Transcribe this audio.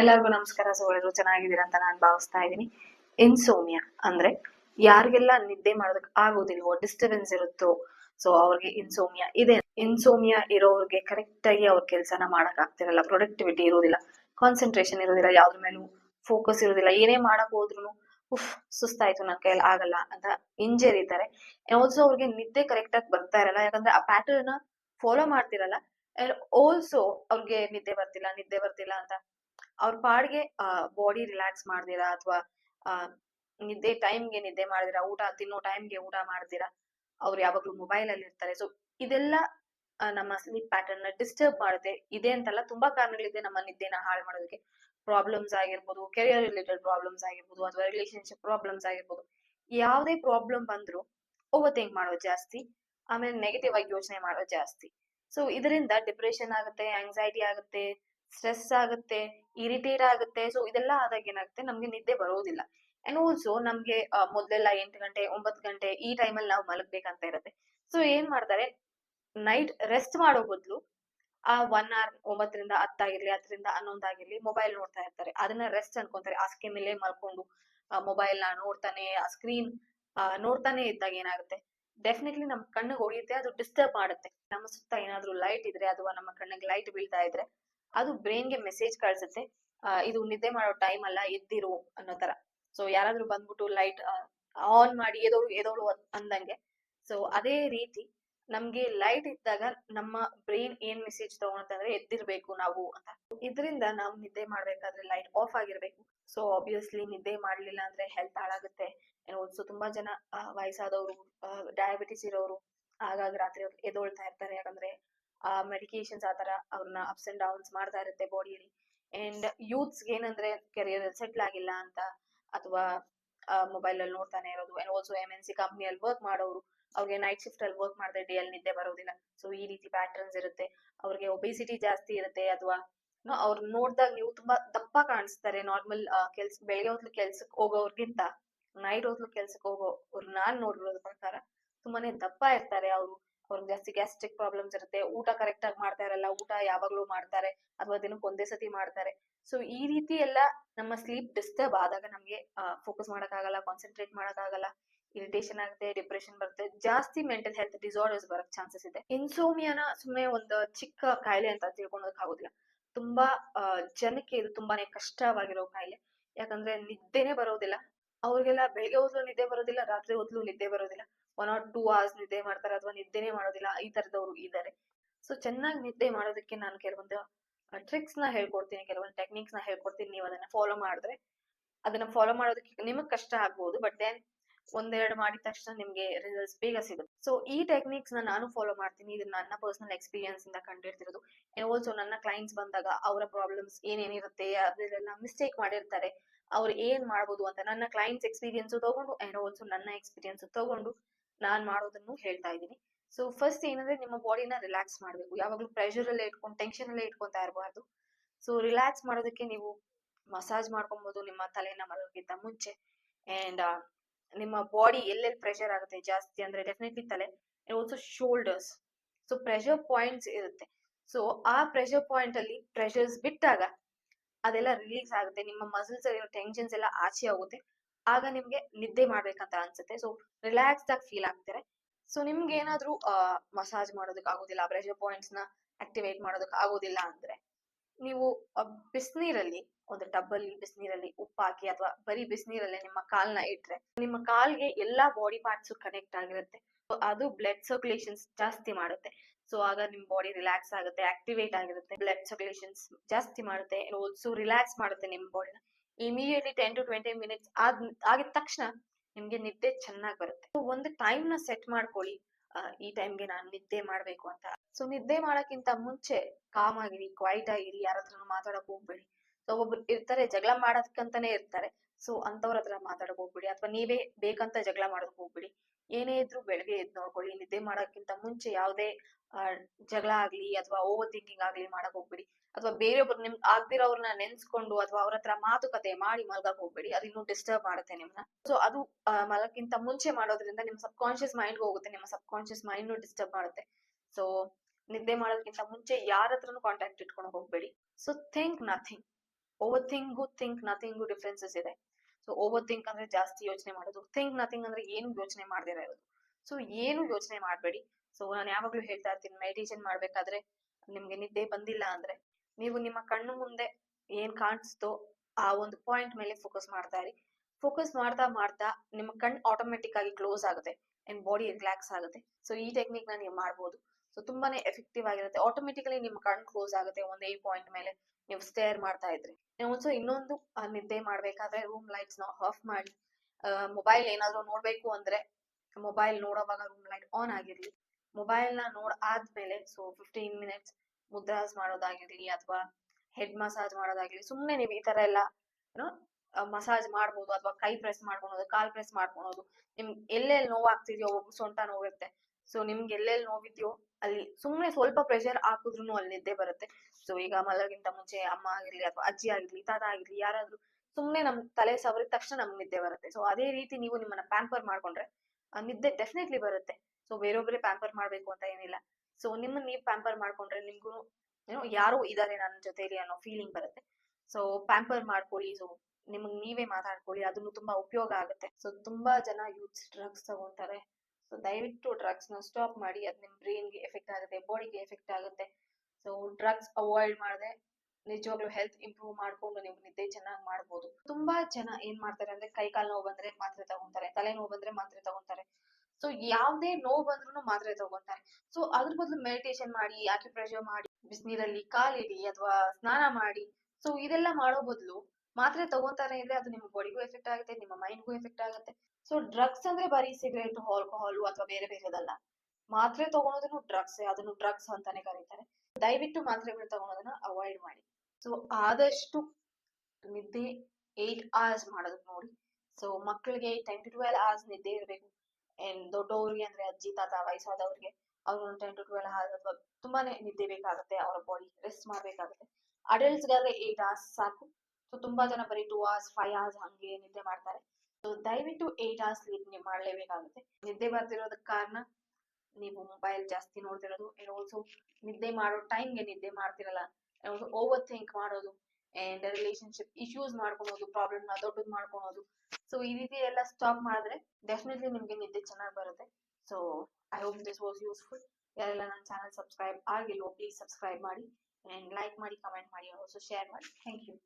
ಎಲ್ಲರಿಗೂ ನಮಸ್ಕಾರ. ಸೋಳರು ಚೆನ್ನಾಗಿದ್ದೀರಾ ಅಂತ ನಾನು ಭಾವಿಸ್ತಾ ಇದ್ದೀನಿ. ಇನ್ಸೋಮಿಯಾ ಅಂದ್ರೆ ಯಾರಿಗೆಲ್ಲ ನಿದ್ದೆ ಮಾಡೋದಕ್ಕೆ ಆಗೋದಿಲ್ವೋ ಡಿಸ್ಟರ್ಬೆನ್ಸ್ ಇರುತ್ತೋ ಸೊ ಅವ್ರಿಗೆ ಇನ್ಸೋಮಿಯಾ ಇದೆ. ಇನ್ಸೋಮಿಯಾ ಇರೋರಿಗೆ ಕರೆಕ್ಟ್ ಆಗಿ ಅವ್ರ ಕೆಲಸನ ಮಾಡಕ್ ಆಗ್ತಿರಲ್ಲ ಪ್ರೊಡಕ್ಟಿವಿಟಿ ಇರೋದಿಲ್ಲ ಕಾನ್ಸಂಟ್ರೇಷನ್ ಇರೋದಿಲ್ಲ, ಯಾವ್ದ್ರ ಮೇಲೂ ಫೋಕಸ್ ಇರೋದಿಲ್ಲ, ಏನೇ ಮಾಡಕ್ ಹೋದ್ರು ಉಫ್, ಸುಸ್ತಾಯ್ತು ನನ್ನ ಕೈಯಲ್ಲಿ ಆಗಲ್ಲ ಅಂತ ಹಿಂಜರಿತಾರೆ. ಆಲ್ಸೋ ಅವ್ರಿಗೆ ನಿದ್ದೆ ಕರೆಕ್ಟ್ ಆಗಿ ಬರ್ತಾ ಇರಲ್ಲ, ಯಾಕಂದ್ರೆ ಆ ಪ್ಯಾಟರ್ನ್ ಫಾಲೋ ಮಾಡ್ತಿರಲ್ಲ ಆಲ್ಸೋ ಅವ್ರಿಗೆ ನಿದ್ದೆ ಬರ್ತಿಲ್ಲ ನಿದ್ದೆ ಬರ್ತಿಲ್ಲ ಅಂತ ಅವ್ರ ಪಾಡ್ಗೆ ಬಾಡಿ ರಿಲ್ಯಾಕ್ಸ್ ಮಾಡ್ದಿರಾ ಅಥವಾ ನಿದ್ದೆ ಟೈಮ್ಗೆ ನಿದ್ದೆ ಮಾಡಿದಿರಾ, ಊಟ ತಿನ್ನೋ ಟೈಮ್ಗೆ ಊಟ ಮಾಡ್ದಿರಾ, ಅವ್ರು ಯಾವಾಗ್ಲೂ ಮೊಬೈಲ್ ಅಲ್ಲಿ ಇರ್ತಾರೆ. ಸೊ ಇದೆಲ್ಲ ನಮ್ಮ ಸ್ಲೀಪ್ ಪ್ಯಾಟರ್ನ್ನ ಡಿಸ್ಟರ್ಬ್ ಮಾಡುತ್ತೆ ಇದೆ ಅಂತಲ್ಲ ತುಂಬಾ ಕಾರಣಗಳಿದೆ ನಮ್ಮ ನಿದ್ದೆನ ಹಾಳು ಮಾಡೋದಕ್ಕೆ. ಪ್ರಾಬ್ಲಮ್ಸ್ ಆಗಿರ್ಬೋದು ಕೆರಿಯರ್ ರಿಲೇಟೆಡ್ ಪ್ರಾಬ್ಲಮ್ಸ್ ಆಗಿರ್ಬೋದು, ಅಥವಾ ರಿಲೇಶನ್ಶಿಪ್ ಪ್ರಾಬ್ಲಮ್ಸ್ ಆಗಿರ್ಬೋದು, ಯಾವುದೇ ಪ್ರಾಬ್ಲಮ್ ಬಂದ್ರು ಓವರ್ ಥಿಂಕ್ ಮಾಡೋದು ಜಾಸ್ತಿ, ಆಮೇಲೆ ನೆಗೆಟಿವ್ ಆಗಿ ಯೋಚನೆ ಮಾಡೋದು ಜಾಸ್ತಿ. ಸೊ ಇದರಿಂದ ಡಿಪ್ರೆಷನ್ ಆಗುತ್ತೆ ಆಂಗ್ಸೈಟಿ ಆಗುತ್ತೆ ಸ್ಟ್ರೆಸ್ ಆಗುತ್ತೆ ಇರಿಟೇಟ್ ಆಗುತ್ತೆ. ಸೊ ಇದೆಲ್ಲ ಆದಾಗ ಏನಾಗುತ್ತೆ? ನಮ್ಗೆ ನಿದ್ದೆ ಬರೋದಿಲ್ಲ. ಅಂಡ್ ಆಲ್ಸೋ ನಮ್ಗೆ ಮೊದಲೆಲ್ಲ ಎಂಟು ಗಂಟೆ, ಒಂಬತ್ತು ಗಂಟೆ ಈ ಟೈಮಲ್ಲಿ ನಾವು ಮಲಗ್ಬೇಕಂತ ಇರುತ್ತೆ. ಸೊ ಏನ್ ಮಾಡ್ತಾರೆ? ನೈಟ್ ರೆಸ್ಟ್ ಮಾಡೋ ಬದಲು ಆ ಒನ್ ಅವರ್ ಒಂಬತ್ತರಿಂದ ಹತ್ತಾಗಿರ್ಲಿ ಹತ್ತರಿಂದ ಹನ್ನೊಂದಾಗಿರ್ಲಿ ಮೊಬೈಲ್ ನೋಡ್ತಾ ಇರ್ತಾರೆ. ಅದನ್ನ ರೆಸ್ಟ್ ಅನ್ಕೊಂತಾರೆ. ಸ್ಕ್ರೀನ್ ಮೇಲೆ ಮಲ್ಕೊಂಡು ಮೊಬೈಲ್ನ ನೋಡ್ತಾನೆ, ಆ ಸ್ಕ್ರೀನ್ ನೋಡ್ತಾನೆ ಇದ್ದಾಗ ಏನಾಗುತ್ತೆ? ಡೆಫಿನೆಟ್ಲಿ ನಮ್ ಕಣ್ಣಿಗೆ ಹೊಡೆಯುತ್ತೆ, ಅದು ಡಿಸ್ಟರ್ಬ್ ಮಾಡುತ್ತೆ. ನಮ್ಮ ಸುತ್ತ ಏನಾದ್ರು ಲೈಟ್ ಇದ್ರೆ ಅಥವಾ ನಮ್ಮ ಕಣ್ಣಿಗೆ ಲೈಟ್ ಬೀಳ್ತಾ ಇದ್ರೆ ಅದು ಬ್ರೈನ್ಗೆ ಮೆಸೇಜ್ ಕಳ್ಸುತ್ತೆ. ಇದು ನಿದ್ದೆ ಮಾಡೋ ಟೈಮ್ ಅಲ್ಲ, ಎದ್ದಿರು ಅನ್ನೋ ತರ. ಸೊ ಯಾರಾದ್ರೂ ಬಂದ್ಬಿಟ್ಟು ಲೈಟ್ ಆನ್ ಮಾಡಿ ಎದೋಳು ಎದೋಳು ಅಂದಂಗೆ. ಸೊ ಅದೇ ರೀತಿ ನಮ್ಗೆ ಲೈಟ್ ಇದ್ದಾಗ ನಮ್ಮ ಬ್ರೈನ್ ಏನ್ ಮೆಸೇಜ್ ತಗೊಳತ್ತಂದ್ರೆ ಎದ್ದಿರ್ಬೇಕು ನಾವು ಅಂತ. ಇದರಿಂದ ನಾವು ನಿದ್ದೆ ಮಾಡ್ಬೇಕಾದ್ರೆ ಲೈಟ್ ಆಫ್ ಆಗಿರ್ಬೇಕು. ಸೊ ಆಬ್ವಿಯಸ್ಲಿ ನಿದ್ದೆ ಮಾಡ್ಲಿಲ್ಲ ಅಂದ್ರೆ ಹೆಲ್ತ್ ಹಾಳಾಗುತ್ತೆ. ಸೊ ತುಂಬಾ ಜನ ವಯಸ್ಸಾದವರು ಡಯಾಬಿಟಿಸ್ ಇರೋರು ಆಗಾಗ ರಾತ್ರಿ ಎದೊಳ್ತಾ ಇರ್ತಾರೆ. ಯಾಕಂದ್ರೆ ಮೆಡಿಕೇಶನ್ಸ್ ಆ ತರ ಅವ್ರನ್ನ ಅಪ್ಸ್ ಅಂಡ್ ಡೌನ್ಸ್ ಮಾಡ್ತಾ ಇರುತ್ತೆ ಬಾಡಿಯಲ್ಲಿ ಅಂಡ್ ಯೂತ್ಸ್ ಏನಂದ್ರೆ ಕೆರಿಯರ್ ಸೆಟ್ಲ್ ಆಗಿಲ್ಲ ಅಂತ ಅಥವಾ ಮೊಬೈಲ್ ಅಲ್ಲಿ ನೋಡ್ತಾನೆ ಇರೋದು. And also M N C ಕಂಪ್ನಿಯಲ್ಲಿ ವರ್ಕ್ ಮಾಡೋರು ಅವ್ರಿಗೆ ನೈಟ್ ಶಿಫ್ಟ್ ಅಲ್ಲಿ ವರ್ಕ್ ಮಾಡಿದ್ರೆ ಡೇ ಅಲ್ಲಿ ನಿದ್ದೆ ಬರೋದಿಲ್ಲ. ಸೊ ಈ ರೀತಿ ಪ್ಯಾಟರ್ನ್ಸ್ ಇರುತ್ತೆ. ಅವ್ರಿಗೆ ಒಬೆಸಿಟಿ ಜಾಸ್ತಿ ಇರುತ್ತೆ ಅಥವಾ ಅವ್ರು ನೋಡಿದಾಗ ನೀವು ತುಂಬಾ ದಪ್ಪ ಕಾಣಿಸ್ತಾರೆ. ನಾರ್ಮಲ್ ಕೆಲ್ಸ, ಬೆಳಗ್ಗೆ ಹೊತ್ತು ಕೆಲ್ಸಕ್ಕೆ ಹೋಗೋರ್ಗಿಂತ ನೈಟ್ ಹೊತ್ತು ಕೆಲ್ಸಕ್ಕೆ ಹೋಗೋ, ಅವ್ರು ನಾನ್ ನೋಡಿರೋದ್ರ ಪ್ರಕಾರ ತುಂಬಾನೇ ದಪ್ಪ ಇರ್ತಾರೆ ಅವರು. ಅವ್ರಿಗೆ ಜಾಸ್ತಿ ಗ್ಯಾಸ್ಟ್ರಿಕ್ ಪ್ರಾಬ್ಲಮ್ಸ್ ಇರುತ್ತೆ, ಊಟ ಕರೆಕ್ಟ್ ಆಗಿ ಮಾಡ್ತಾ ಇರಲ್ಲ ಊಟ ಯಾವಾಗ್ಲೂ ಮಾಡ್ತಾರೆ, ಅಥವಾ ದಿನಕ್ಕೆ ಒಂದೇ ಸತಿ ಮಾಡ್ತಾರೆ. ಸೊ ಈ ರೀತಿ ಎಲ್ಲ ನಮ್ಮ ಸ್ಲೀಪ್ ಡಿಸ್ಟರ್ಬ್ ಆದಾಗ ನಮ್ಗೆ ಫೋಕಸ್ ಆಗಲ್ಲ ಕಾನ್ಸಂಟ್ರೇಟ್ ಆಗಲ್ಲ ಇರಿಟೇಷನ್ ಆಗುತ್ತೆ ಡಿಪ್ರೆಷನ್ ಬರುತ್ತೆ, ಜಾಸ್ತಿ ಮೆಂಟಲ್ ಹೆಲ್ತ್ ಡಿಸಾರ್ಡರ್ಸ್ ಬರಕ್ ಚಾನ್ಸಸ್ ಇದೆ. ಇನ್ಸೋಮಿಯಾನ ಸುಮ್ಮನೆ ಒಂದು ಚಿಕ್ಕ ಕಾಯಿಲೆ ಅಂತ ತಿಳ್ಕೊಳಕ್ ಆಗೋದಿಲ್ಲ. ತುಂಬಾ ಜನಕ್ಕೆ ಇದು ತುಂಬಾನೇ ಕಷ್ಟವಾಗಿರೋ ಕಾಯಿಲೆ. ಯಾಕಂದ್ರೆ ನಿದ್ದೆನೆ ಬರೋದಿಲ್ಲ. ಅವ್ರಿಗೆಲ್ಲ ಬೆಳಿಗ್ಗೆ ಹೊತ್ತು ನಿದ್ದೆ ಬರೋದಿಲ್ಲ, ರಾತ್ರಿ ಹೋದ್ಲು ನಿದ್ದೆ ಬರೋದಿಲ್ಲ. ಒನ್ ಆರ್ ಟೂ ಅವರ್ಸ್ ನಿದ್ದೆ ಮಾಡ್ತಾರೆ ಅಥವಾ ನಿದ್ದೆನೇ ಮಾಡೋದಿಲ್ಲ, ಈ ತರದವರು ಇದ್ದಾರೆ. ಸೊ ಚೆನ್ನಾಗಿ ನಿದ್ದೆ ಮಾಡೋದಕ್ಕೆ ನಾನು ಕೆಲವೊಂದು ಟ್ರಿಕ್ಸ್ನ ಹೇಳ್ಕೊಡ್ತೀನಿ, ಕೆಲವೊಂದು ಟೆಕ್ನಿಕ್ಸ್ನ ಹೇಳ್ಕೊಡ್ತೀನಿ. ನೀವು ಅದನ್ನ ಫಾಲೋ ಮಾಡಿದ್ರೆ, ಅದನ್ನ ಫಾಲೋ ಮಾಡೋದಕ್ಕೆ ನಿಮಗ್ ಕಷ್ಟ ಆಗ್ಬಹುದು ಬಟ್ ದೆನ್ ಒಂದೆರಡು ಮಾಡಿದ ತಕ್ಷಣ ನಿಮ್ಗೆ ರಿಸಲ್ಟ್ಸ್ ಬೇಗ ಸಿಗುತ್ತೆ. ಸೊ ಈ ಟೆಕ್ನಿಕ್ಸ್ನ ನಾನು ಫಾಲೋ ಮಾಡ್ತೀನಿ. ಇದು ನನ್ನ ಪರ್ಸನಲ್ ಎಕ್ಸ್ಪೀರಿಯನ್ಸ್ ಇಂದ ಕಂಡಿರ್ತಿರೋದು ಆಲ್ಸೋ ನನ್ನ ಕ್ಲೈಂಟ್ಸ್ ಬಂದಾಗ ಅವರ ಪ್ರಾಬ್ಲಮ್ಸ್ ಏನೇನಿರುತ್ತೆ ಅದರಲ್ಲೆಲ್ಲ ಮಿಸ್ಟೇಕ್ ಮಾಡಿರ್ತಾರೆ. ಅವ್ರು ಏನ್ ಮಾಡ್ಬೋದು ಅಂತ ನನ್ನ ಕ್ಲೈಂಟ್ಸ್ ಎಕ್ಸ್ಪೀರಿಯನ್ಸ್ ತಗೊಂಡು ಅಂಡ್ ಆಲ್ಸೋ ನನ್ನ ಎಕ್ಸ್ಪೀರಿಯನ್ಸ್ ತಗೊಂಡು ನಾನ್ ಮಾಡೋದನ್ನು ಹೇಳ್ತಾ ಇದ್ದೀನಿ. ಸೊ ಫಸ್ಟ್ ಏನಂದ್ರೆ ನಿಮ್ಮ ಬಾಡಿನ ರಿಲ್ಯಾಕ್ಸ್ ಮಾಡಬೇಕು. ಯಾವಾಗ್ಲೂ ಪ್ರೆಷರ್ ಅಲ್ಲೇ ಇಟ್ಕೊಂಡು ಟೆನ್ಷನ್ ಅಲ್ಲೇ ಇಟ್ಕೊಂತಾ ಇರಬಾರ್ದು. ಸೊ ರಿಲ್ಯಾಕ್ಸ್ ಮಾಡೋದಕ್ಕೆ ನೀವು ಮಸಾಜ್ ಮಾಡ್ಕೊಬಹುದು ನಿಮ್ಮ ತಲೆನ ಮಲಗೋಕ್ಕಿಂತ ಮುಂಚೆ. ಅಂಡ್ ನಿಮ್ಮ ಬಾಡಿ ಎಲ್ಲೆಲ್ಲಿ ಪ್ರೆಷರ್ ಆಗುತ್ತೆ ಜಾಸ್ತಿ ಅಂದ್ರೆ ಡೆಫಿನೆಟ್ಲಿ ತಲೆ also shoulders so pressure points ಇರುತ್ತೆ. ಸೊ ಆ ಪ್ರೆಷರ್ ಪಾಯಿಂಟ್ ಅಲ್ಲಿ ಪ್ರೆಷರ್ಸ್ ಬಿಟ್ಟಾಗ ಅದೆಲ್ಲ ರಿಲೀಸ್ ಆಗುತ್ತೆ. ನಿಮ್ಮ ಮಸಲ್ಸ್ ಅಲ್ಲಿರೋ ಟೆನ್ಷನ್ಸ್ ಎಲ್ಲ ಆಚೆ ಹೋಗುತ್ತೆ. ಆಗ ನಿಮ್ಗೆ ನಿದ್ದೆ ಮಾಡ್ಬೇಕಂತ ಅನ್ಸುತ್ತೆ. ಸೊ ರಿಲ್ಯಾಕ್ಸ್ ಆಗಿ ಫೀಲ್ ಆಗ್ತಾರೆ. ಸೊ ನಿಮ್ಗೆ ಏನಾದ್ರೂ ಮಸಾಜ್ ಮಾಡೋದಕ್ಕೆ ಆಗೋದಿಲ್ಲ ಪ್ರೆಷರ್ ಪಾಯಿಂಟ್ಸ್ನ ಆಕ್ಟಿವೇಟ್ ಮಾಡೋದಕ್ಕೆ ಆಗೋದಿಲ್ಲ ಅಂದ್ರೆ, ನೀವು ಬಿಸಿನೀರಲ್ಲಿ, ಒಂದು ಟಬ್ಬಲ್ಲಿ ಬಿಸಿನೀರಲ್ಲಿ ಉಪ್ಪು ಹಾಕಿ ಅಥವಾ ಬರೀ ಬಿಸಿನೀರಲ್ಲೇ ನಿಮ್ಮ ಕಾಲ್ನ ಇಟ್ರೆ, ನಿಮ್ಮ ಕಾಲ್ಗೆ ಎಲ್ಲಾ ಬಾಡಿ ಪಾರ್ಟ್ಸ್ ಕನೆಕ್ಟ್ ಆಗಿರುತ್ತೆ. ಅದು ಬ್ಲಡ್ ಸರ್ಕ್ಯುಲೇಷನ್ಸ್ ಜಾಸ್ತಿ ಮಾಡುತ್ತೆ. ಸೊ ಆಗ ನಿಮ್ ಬಾಡಿ ರಿಲ್ಯಾಕ್ಸ್ ಆಗುತ್ತೆ ಆಕ್ಟಿವೇಟ್ ಆಗಿರುತ್ತೆ. ಬ್ಲಡ್ ಸರ್ಕ್ಯುಲೇಷನ್ಸ್ ಜಾಸ್ತಿ ಮಾಡುತ್ತೆ ಆಲ್ಸೋ ರಿಲ್ಯಾಕ್ಸ್ ಮಾಡುತ್ತೆ ನಿಮ್ ಬಾಡಿನ immediately ten to twenty minutes ಆದ್, ಆಗಿದ ತಕ್ಷಣ ನಿಮ್ಗೆ ನಿದ್ದೆ ಚೆನ್ನಾಗಿ ಬರುತ್ತೆ. ಒಂದು ಟೈಮ್ನ ಸೆಟ್ ಮಾಡ್ಕೊಳ್ಳಿ. ಈ ಟೈಮ್ಗೆ ನಾನು ನಿದ್ದೆ ಮಾಡ್ಬೇಕು ಅಂತ. ಸೊ ನಿದ್ದೆ ಮಾಡೋಕ್ಕಿಂತ ಮುಂಚೆ ಕಾಮ್ ಆಗಿರಿ ಕ್ವೈಟ್ ಆಗಿರಿ ಯಾರ ಹತ್ರನೂ ಮಾತಾಡಕ್ ಹೋಗ್ಬೇಡಿ. ಸೊ ಇರ್ತಾರೆ, ಜಗಳ ಮಾಡೋದಕ್ಕಂತಾನೆ ಇರ್ತಾರೆ. ಸೊ ಅಂತವ್ರ ಹತ್ರ ಮಾತಾಡಕ್ ಹೋಗ್ಬೇಡಿ. ಅಥವಾ ನೀವೇ ಬೇಕಂತ ಜಗಳ ಮಾಡೋದಕ್ ಹೋಗ್ಬೇಡಿ. ಏನೇ ಇದ್ರು ಬೆಳಗ್ಗೆ ಎದ್ದು ನೋಡ್ಕೊಳ್ಳಿ, ನಿದ್ದೆ ಮಾಡೋಕ್ಕಿಂತ ಮುಂಚೆ ಯಾವುದೇ ಜಗಳ ಆಗ್ಲಿ ಅಥವಾ ಓವರ್ ಥಿಂಕಿಂಗ್ ಆಗ್ಲಿ ಮಾಡಕ್ ಹೋಗ್ಬೇಡಿ. ಅಥವಾ ಬೇರೆಯೊಬ್ರು ನಿಮ್, ಆಗ್ದಿರೋರ್ನ ನೆನ್ಸ್ಕೊಂಡು ಅಥವಾ ಅವ್ರ ಹತ್ರ ಮಾತುಕತೆ ಮಾಡಿ ಮಲ್ಗಕ್ ಹೋಗ್ಬೇಡಿ. ಅದು ಇನ್ನೂ ಡಿಸ್ಟರ್ಬ್ ಮಾಡುತ್ತೆ ನಿಮ್ನ. ಸೊ ಅದು ಮಲಕ್ಕಿಂತ ಮುಂಚೆ ಮಾಡೋದ್ರಿಂದ ನಿಮ್ ಸಬ್ ಕಾನ್ಶಿಯಸ್ ಮೈಂಡ್ ಹೋಗುತ್ತೆ. ನಿಮ್ಮ ಸಬ್ ಕಾನ್ಶಿಯಸ್ ಮೈಂಡ್ ಡಿಸ್ಟರ್ಬ್ ಮಾಡುತ್ತೆ. ಸೊ ನಿದ್ದೆ ಮಾಡೋದಕ್ಕಿಂತ ಮುಂಚೆ ಯಾರ ಹತ್ರನೂ ಕಾಂಟ್ಯಾಕ್ಟ್ ಇಟ್ಕೊಂಡು ಹೋಗ್ಬೇಡಿ. So think nothing over thing think nothing ಗು ಡಿಫ್ರೆನ್ಸಸ್ ಇದೆ. ಸೊ ಓವರ್ ಥಿಂಕ್ ಅಂದ್ರೆ ಜಾಸ್ತಿ ಯೋಚನೆ ಮಾಡೋದು. ಥಿಂಕ್ ನಥಿಂಗ್ ಅಂದ್ರೆ ಏನು ಯೋಚನೆ ಮಾಡ್ದಿರ ಇರೋದು. ಸೊ ಏನು ಯೋಚನೆ ಮಾಡಬೇಡಿ. ಸೊ ನಾನು ಯಾವಾಗ್ಲೂ ಹೇಳ್ತಾ ಇರ್ತೀನಿ ಮೆಡಿಟೇಷನ್ ಮಾಡ್ಬೇಕಾದ್ರೆ ನಿಮ್ಗೆ ನಿದ್ದೆ ಬಂದಿಲ್ಲ ಅಂದ್ರೆ ನೀವು ನಿಮ್ಮ ಕಣ್ಣು ಮುಂದೆ ಏನ್ ಕಾಣಿಸ್ತೋ ಆ ಒಂದು ಪಾಯಿಂಟ್ ಮೇಲೆ ಫೋಕಸ್ ಮಾಡ್ತಾ ಇರಿ. ಫೋಕಸ್ ಮಾಡ್ತಾ ಮಾಡ್ತಾ ನಿಮ್ಮ ಕಣ್ ಆಟೋಮೆಟಿಕ್ ಆಗಿ ಕ್ಲೋಸ್ ಆಗುತ್ತೆ ಅಂಡ್ ಬಾಡಿ ರಿಲ್ಯಾಕ್ಸ್ ಆಗುತ್ತೆ. ಸೊ ಈ ಟೆಕ್ನಿಕ್ನ ನೀವು ಮಾಡ್ಬೋದು. ಸೊ ತುಂಬಾನೇ ಎಫೆಕ್ಟಿವ್ ಆಗಿರುತ್ತೆ. ಆಟೋಮೆಟಿಕಲಿ ನಿಮ್ಮ ಕಣ್ ಕ್ಲೋಸ್ ಆಗುತ್ತೆ. ಒಂದೇ ಪಾಯಿಂಟ್ ಮೇಲೆ ನೀವು ಸ್ಟೇರ್ ಮಾಡ್ತಾ ಇದ್ರಿ. ಸೊ ಇನ್ನೊಂದು ನಿದ್ದೆ ಮಾಡ್ಬೇಕಾದ್ರೆ ರೂಮ್ ಲೈಟ್ಸ್ನ ಆಫ್ ಮಾಡಿ. ಮೊಬೈಲ್ ಏನಾದ್ರು ನೋಡ್ಬೇಕು ಅಂದ್ರೆ ಮೊಬೈಲ್ ನೋಡೋವಾಗ ರೂಮ್ ಲೈಟ್ ಆನ್ ಆಗಿರ್ಲಿ. ಮೊಬೈಲ್ನ ನೋಡ್ ಆದ್ಮೇಲೆ ಸೊ ಫಿಫ್ಟೀನ್ ಮಿನಿಟ್ಸ್ ಮುದ್ರಾಸ್ ಮಾಡೋದಾಗಿರ್ಲಿ ಅಥವಾ ಹೆಡ್ ಮಸಾಜ್ ಮಾಡೋದಾಗಿರ್ಲಿ. ಸುಮ್ನೆ ನೀವು ಈ ತರ ಎಲ್ಲ ಮಸಾಜ್ ಮಾಡ್ಬೋದು ಅಥವಾ ಕೈ ಪ್ರೆಸ್ ಮಾಡ್ಕೊಳೋದು ಕಾಲ್ ಪ್ರೆಸ್ ಮಾಡ್ಕೊಳೋದು ನಿಮ್ ಎಲ್ಲೆಲ್ಲಿ ನೋವಾಗ್ತಿದ್ಯೋ ಒಬ್ಬ ಸೊಂಟ ನೋವಿರುತ್ತೆ. ಸೊ ನಿಮ್ಗೆ ಎಲ್ಲೆಲ್ಲಿ ನೋವಿದ್ಯೋ ಅಲ್ಲಿ ಸುಮ್ನೆ ಸ್ವಲ್ಪ ಪ್ರೆಷರ್ ಹಾಕಿದ್ರು ಅಲ್ಲಿ ನಿದ್ದೆ ಬರುತ್ತೆ. ಸೊ ಈಗ ಮಲಗಿಂತ ಮುಂಚೆ ಅಮ್ಮ ಆಗಿರ್ಲಿ ಅಥವಾ ಅಜ್ಜಿ ಆಗಿರ್ಲಿ, ತಾತ ಆಗಿರ್ಲಿ, ಯಾರಾದ್ರೂ ಸುಮ್ನೆ ನಮ್ ತಲೆ ಸವರಿದ ತಕ್ಷಣ ನಮ್ಗೆ ನಿದ್ದೆ ಬರುತ್ತೆ. ಸೊ ಅದೇ ರೀತಿ ನೀವು ನಿಮ್ಮನ್ನ ಪ್ಯಾಂಪರ್ ಮಾಡ್ಕೊಂಡ್ರೆ ನಿದ್ದೆ ಡೆಫಿನೆಟ್ಲಿ ಬರುತ್ತೆ. ಸೊ ಬೇರೊಬ್ಬರೇ ಪ್ಯಾಂಪರ್ ಮಾಡ್ಬೇಕು ಅಂತ ಏನಿಲ್ಲ. ಸೊ ನಿಮ್ಮನ್ನ ನೀವು ಪ್ಯಾಂಪರ್ ಮಾಡ್ಕೊಂಡ್ರೆ ನಿಮ್ಗೂ ಏನೋ ಯಾರೋ ಇದಾರೆ ನನ್ನ ಜೊತೆಲಿ ಅನ್ನೋ ಫೀಲಿಂಗ್ ಬರುತ್ತೆ. ಸೊ ಪ್ಯಾಂಪರ್ ಮಾಡ್ಕೊಳ್ಳಿ. ಸೊ ನಿಮಗ್ ನೀವೇ ಮಾತಾಡ್ಕೊಳ್ಳಿ. ಅದನ್ನು ತುಂಬಾ ಉಪಯೋಗ ಆಗುತ್ತೆ. ಸೊ ತುಂಬಾ ಜನ ಯೂತ್ ಡ್ರಗ್ಸ್ ತಗೊಂತಾರೆ. ಸೊ ದಯವಿಟ್ಟು ಡ್ರಗ್ಸ್ನ ಸ್ಟಾಪ್ ಮಾಡಿ, ಅದು ನಿಮ್ಮ ಬ್ರೈನ್ಗೆ ಎಫೆಕ್ಟ್ ಆಗುತ್ತೆ ಬಾಡಿಗೆ ಎಫೆಕ್ಟ್ ಆಗುತ್ತೆ. ಸೊ ಡ್ರಗ್ಸ್ ಅವಾಯ್ಡ್ ಮಾಡದೆ, ನಿಜವಾಗ್ಲೂ ಹೆಲ್ತ್ ಇಂಪ್ರೂವ್ ಮಾಡ್ಕೊಂಡು ನೀವು ನಿದ್ದೆ ಚೆನ್ನಾಗಿ ಮಾಡ್ಬೋದು. ತುಂಬಾ ಜನ ಏನ್ ಮಾಡ್ತಾರೆ ಅಂದ್ರೆ ಕೈ ಕಾಲ್ ನೋವು ಬಂದ್ರೆ ಮಾತ್ರೆ ತಗೊಂತಾರೆ, ತಲೆ ನೋವು ಬಂದ್ರೆ ಮಾತ್ರೆ ತಗೊಂತಾರೆ. ಸೊ ಯಾವ್ದೇ ನೋವು ಬಂದ್ರು ಮಾತ್ರೆ ತಗೊಂತಾರೆ. ಸೊ ಅದ್ರ ಬದಲು ಮೆಡಿಟೇಷನ್ ಮಾಡಿ ಆಕ್ಯುಪ್ರೆಷರ್ ಮಾಡಿ, ಬಿಸಿನೀರಲ್ಲಿ ಕಾಲಿಡಿ ಅಥವಾ ಸ್ನಾನ ಮಾಡಿ. ಸೊ ಇದೆಲ್ಲ ಮಾಡೋ ಬದಲು ಮಾತ್ರೆ ತಗೋತಾರೆ ಇದ್ರೆ ಅದು ನಿಮ್ಮ ಬಾಡಿಗೂ ಎಫೆಕ್ಟ್ ಆಗುತ್ತೆ, ನಿಮ್ಮ ಮೈಂಡ್ಗೂ ಎಫೆಕ್ಟ್ ಆಗುತ್ತೆ. ಸೊ ಡ್ರಗ್ಸ್ ಅಂದ್ರೆ ಬರೀ ಸಿಗರೇಟ್ ಆಲ್ಕೋಹಾಲ್ ಅಥವಾ ಬೇರೆ ಬೇರೆದಲ್ಲ. ಮಾತ್ರೆ ತಗೊಳೋದನ್ನು ಡ್ರಗ್ಸ್ ಅದನ್ನು ಡ್ರಗ್ಸ್ ಅಂತಾನೆ ಕರೀತಾರೆ. ದಯವಿಟ್ಟು ಮಾತ್ರೆಗಳು ತಗೊಳೋದನ್ನ ಅವಾಯ್ಡ್ ಮಾಡಿ. ಸೊ ಆದಷ್ಟು ನಿದ್ದೆ ಏಟ್ ಅವರ್ಸ್ ಮಾಡೋದಕ್ಕೆ ನೋಡಿ. ಸೊ ಮಕ್ಕಳಿಗೆ ಟೆನ್ ಟು ಟ್ವೆಲ್ ಅವರ್ಸ್ ನಿದ್ದೆ ಇರಬೇಕು. ಅಂಡ್ ದೊಡ್ಡವ್ರಿಗೆ ಅಂದ್ರೆ ಅಜ್ಜಿ, ತಾತ, ವಯಸ್ಸಾದವ್ರಿಗೆ ಅವ್ರಿಗೆ ಟೆನ್ ಟು ಟ್ವೆಲ್ ಅವರ್ಸ್ ಅಥವಾ ತುಂಬಾನೇ ನಿದ್ದೆ ಬೇಕಾಗುತ್ತೆ, ಅವರ ಬಾಡಿ ರೆಸ್ಟ್ ಮಾಡ್ಬೇಕಾಗುತ್ತೆ. ಅಡಲ್ಟ್ಸ್ ಗಾದ್ರೆ ಏಟ್ ಅವರ್ಸ್ ಸಾಕು. ಸೊ ತುಂಬಾ ಜನ ಬರೀ ಟೂ ಅವರ್ಸ್ ಫೈವ್ ಅವರ್ಸ್ ಹಂಗೆ ನಿದ್ದೆ ಮಾಡ್ತಾರೆ. ಸೊ ದಯವಿಟ್ಟು ಏಟ್ ಅವರ್ಸ್ ಸ್ಲೀಪ್ ನೀವು ಮಾಡಲೇಬೇಕಾಗುತ್ತೆ. ನಿದ್ದೆ ಬರ್ತಿರೋದಕ್ಕೆ ಕಾರಣ ನೀವು ಮೊಬೈಲ್ ಜಾಸ್ತಿ ನೋಡ್ತಿರೋದು ಅಂಡ್ ಆಲ್ಸೋ ನಿದ್ದೆ ಮಾಡೋ ಟೈಮ್ಗೆ ನಿದ್ದೆ ಮಾಡ್ತಿರಲ್ಲ. ಆಲ್ಸೋ ಓವರ್ ಥಿಂಕ್ ಮಾಡೋದು ಅಂಡ್ ರಿಲೇಶನ್ಶಿಪ್ ಇಶ್ಯೂಸ್ ಮಾಡ್ಕೊಳೋದು ಪ್ರಾಬ್ಲಮ್ನ ದೊಡ್ಡದು ಮಾಡ್ಕೊಳೋದು. ಸೊ ಈ ರೀತಿ ಎಲ್ಲ ಸ್ಟಾಪ್ ಮಾಡಿದ್ರೆ ಡೆಫಿನೆಟ್ಲಿ ನಿಮಗೆ ನಿದ್ದೆ ಚೆನ್ನಾಗಿ ಬರುತ್ತೆ. So I hope this was useful ಯಾರೆಲ್ಲ ನನ್ನ ಚಾನಲ್ ಸಬ್ಸ್ಕ್ರೈಬ್ ಆಗಿಲ್ವೋ ಪ್ಲೀಸ್ ಸಬ್ಸ್ಕ್ರೈಬ್ ಮಾಡಿ ಅಂಡ್ ಲೈಕ್ ಮಾಡಿ ಕಮೆಂಟ್ ಮಾಡಿ ಆಲ್ಸೋ ಶೇರ್ ಮಾಡಿ. Thank you